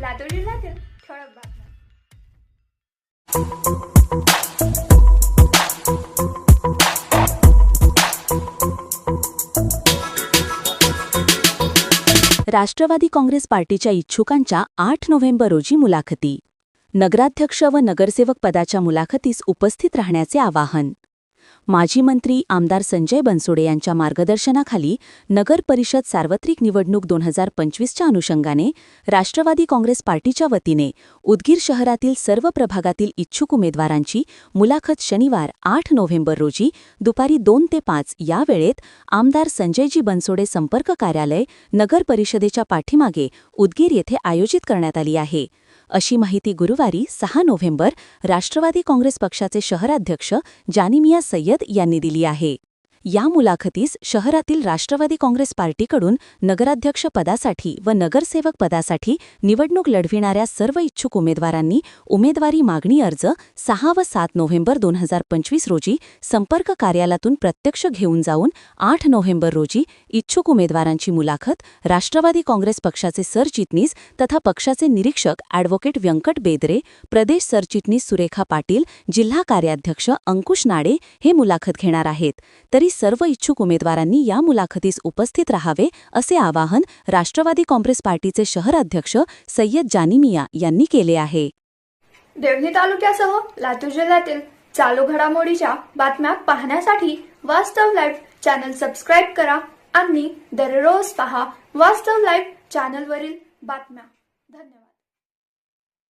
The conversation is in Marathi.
लातूर जिल्ह्यातील ठळक बातम्या राष्ट्रवादी काँग्रेस पार्टीच्या इच्छुकांच्या आठ नोव्हेंबर रोजी मुलाखती. नगराध्यक्ष व नगरसेवक पदाच्या मुलाखतीस उपस्थित राहण्याचे आवाहन. माजी मंत्री आमदार संजय बनसोडे यांच्या मार्गदर्शनाखाली नगर परिषद सार्वत्रिक निवडणूक दोन हजार पंचवीसच्या अनुषंगाने राष्ट्रवादी काँग्रेस पार्टीच्या वतीने उदगीर शहरातील सर्व प्रभागातील इच्छुक उमेदवारांची मुलाखत शनिवार आठ नोव्हेंबर रोजी दुपारी दोन ते पाच या वेळेत आमदार संजयजी बनसोडे संपर्क कार्यालय नगर परिषदेच्या पाठीमागे उदगीर येथे आयोजित करण्यात आली आहे. अशी माहिती गुरुवारी सहा नोव्हेंबर राष्ट्रवादी काँग्रेस पक्षाचे शहराध्यक्ष जानिमिया सय्यद यांनी दिली आहे. या मुलाखतीस शहरातील राष्ट्रवादी काँग्रेस पार्टीकडून नगराध्यक्ष पदासाठी व नगरसेवक पदासाठी निवडणूक लढविणाऱ्या सर्व इच्छुक उमेदवारांनी उमेदवारी मागणी अर्ज सहा व सात नोव्हेंबर दोन हजार पंचवीस रोजी संपर्क कार्यालयातून प्रत्यक्ष घेऊन जाऊन आठ नोव्हेंबर रोजी इच्छुक उमेदवारांची मुलाखत राष्ट्रवादी काँग्रेस पक्षाचे सरचिटणीस तथा पक्षाचे निरीक्षक अॅडव्होकेट व्यंकट बेदरे प्रदेश सरचिटणीस सुरेखा पाटील जिल्हा कार्याध्यक्ष अंकुश नाडे हे मुलाखत घेणार आहेत. तरी सर्व इच्छुक उमेदवारांनी या मुलाखतीस उपस्थित राहावे असे आवाहन राष्ट्रवादी काँग्रेस पार्टीचे शहर अध्यक्ष सय्यद जानिमिया यांनी केले आहे. देवणी तालुक्यासह लातूर जिल्ह्यातील चालू घडामोडीच्या बातम्या पाहण्यासाठी वास्तव लाईव्ह चॅनल सबस्क्राईब करा आणि दररोज पहा वास्तव लाईव्ह चॅनलवरील बातम्या. धन्यवाद.